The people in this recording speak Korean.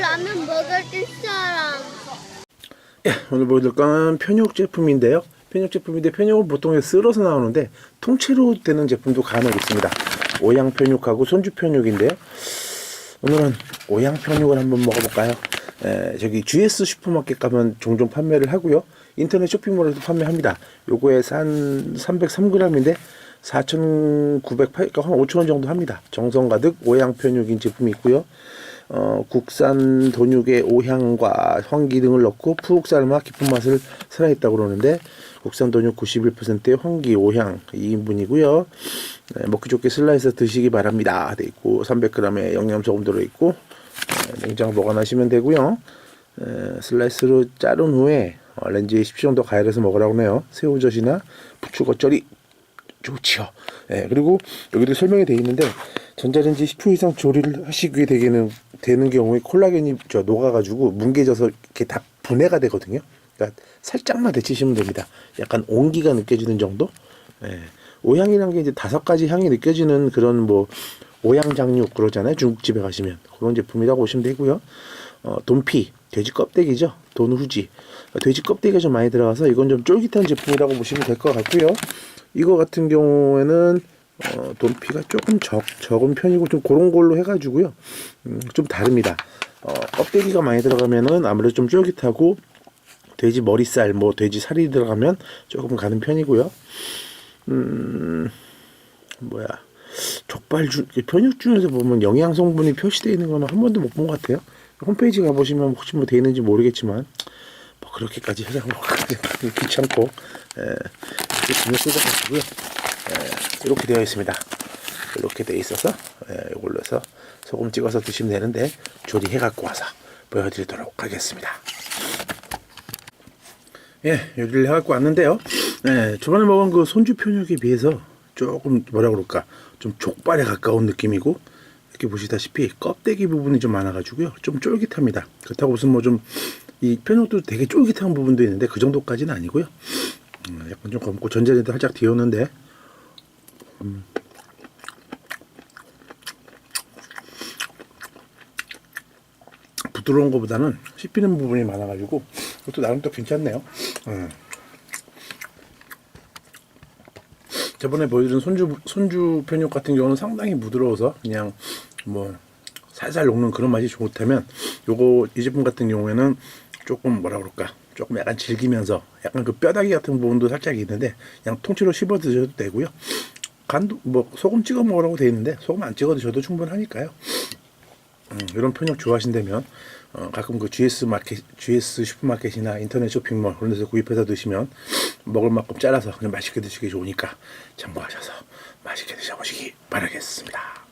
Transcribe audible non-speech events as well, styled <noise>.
라면 먹을 사람. 예, 오늘 보여드릴 건 편육 제품인데요. 편육 제품인데 편육은 보통 쓸어서 나오는데 통째로 되는 제품도 간혹 있습니다. 오양 편육하고 손주 편육인데요. 오늘은 오양 편육을 한번 먹어볼까요? 에, 저기 GS 슈퍼마켓 가면 종종 판매를 하고요. 인터넷 쇼핑몰에도 판매합니다. 요거에 한 303g인데 4,908, 그러니까 한 5,000원 정도 합니다. 정성 가득 오양 편육인 제품이 있고요. 어, 국산 돈육의 오향과 황기 등을 넣고 푹 삶아 깊은 맛을 살아있다고 그러는데 국산 돈육 91%의 황기 오향 2인분이고요. 네, 먹기 좋게 슬라이스 드시기 바랍니다. 돼 있고 300g의 영양 소금 들어 있고 네, 냉장 보관하시면 되고요. 에, 슬라이스로 자른 후에 어, 렌즈에 10초 정도 가열해서 먹으라고 하네요. 새우젓이나 부추 겉절이 좋지요. 예, 그리고 여기도 설명이 돼 있는데 전자레인지 10초 이상 조리를 하시게 되게는 되는 경우에 콜라겐이 저 녹아가지고 뭉개져서 이렇게 다 분해가 되거든요. 그러니까 살짝만 데치시면 됩니다. 약간 온기가 느껴지는 정도. 예, 오향이라는 게 이제 다섯 가지 향이 느껴지는 그런 뭐 오향 장육 그러잖아요. 중국집에 가시면 그런 제품이라고 보시면 되고요. 어, 돈피 돼지 껍데기죠. 돈후지 돼지 껍데기가 좀 많이 들어가서 이건 좀 쫄깃한 제품이라고 보시면 될 것 같고요. 이거 같은 경우에는 어, 돈피가 조금 적, 적은 편이고 좀 그런 걸로 해가지고요. 음, 좀 다릅니다. 어, 껍데기가 많이 들어가면은 아무래도 좀 쫄깃하고 돼지 머리살, 뭐 돼지 살이 들어가면 조금 가는 편이고요. 음, 뭐야. 족발 중, 편육 중에서 보면 영양 성분이 표시되어 있는 거는 한 번도 못 본 것 같아요. 홈페이지 가보시면 혹시 뭐 되어 있는지 모르겠지만, 뭐 그렇게까지 뭐 <laughs> 귀찮고, 에, 이렇게 신경 쓰셔가지고요. 에, 이렇게 되어 있습니다. 이렇게 되어 있어서, 에, 이걸로 해서 소금 찍어서 드시면 되는데, 조리해 갖고 와서 보여드리도록 하겠습니다. 예, 요리를 해 갖고 왔는데요. 예, 저번에 먹은 그 손주 편육에 비해서 조금 뭐라 그럴까 좀 족발에 가까운 느낌이고 이렇게 보시다시피 껍데기 부분이 좀 많아가지고요 좀 쫄깃합니다 그렇다고 무슨 뭐 좀 이 편육도 되게 쫄깃한 부분도 있는데 그 정도까지는 아니고요 음, 약간 좀 검고 전자레인지 살짝 데웠는데 음. 부드러운 것보다는 씹히는 부분이 많아가지고 그것도 나름 또 괜찮네요 음. 저번에 보여드린 손주 손주 편육 같은 경우는 상당히 부드러워서 그냥 뭐 살살 녹는 그런 맛이 좋다면 요거 이 제품 같은 경우에는 조금 뭐라 그럴까 조금 약간 질기면서 약간 그 뼈다귀 같은 부분도 살짝 있는데 그냥 통째로 씹어 드셔도 되고요 간도 뭐 소금 찍어 먹으라고 돼 있는데 소금 안 찍어 드셔도 충분하니까요 음, 이런 편육 좋아하신다면 어, 가끔 그 GS 마켓, GS 슈퍼마켓이나 인터넷 쇼핑몰 그런 데서 구입해서 드시면 먹을 만큼 잘라서 그냥 맛있게 드시기 좋으니까 참고하셔서 맛있게 드셔보시기 바라겠습니다.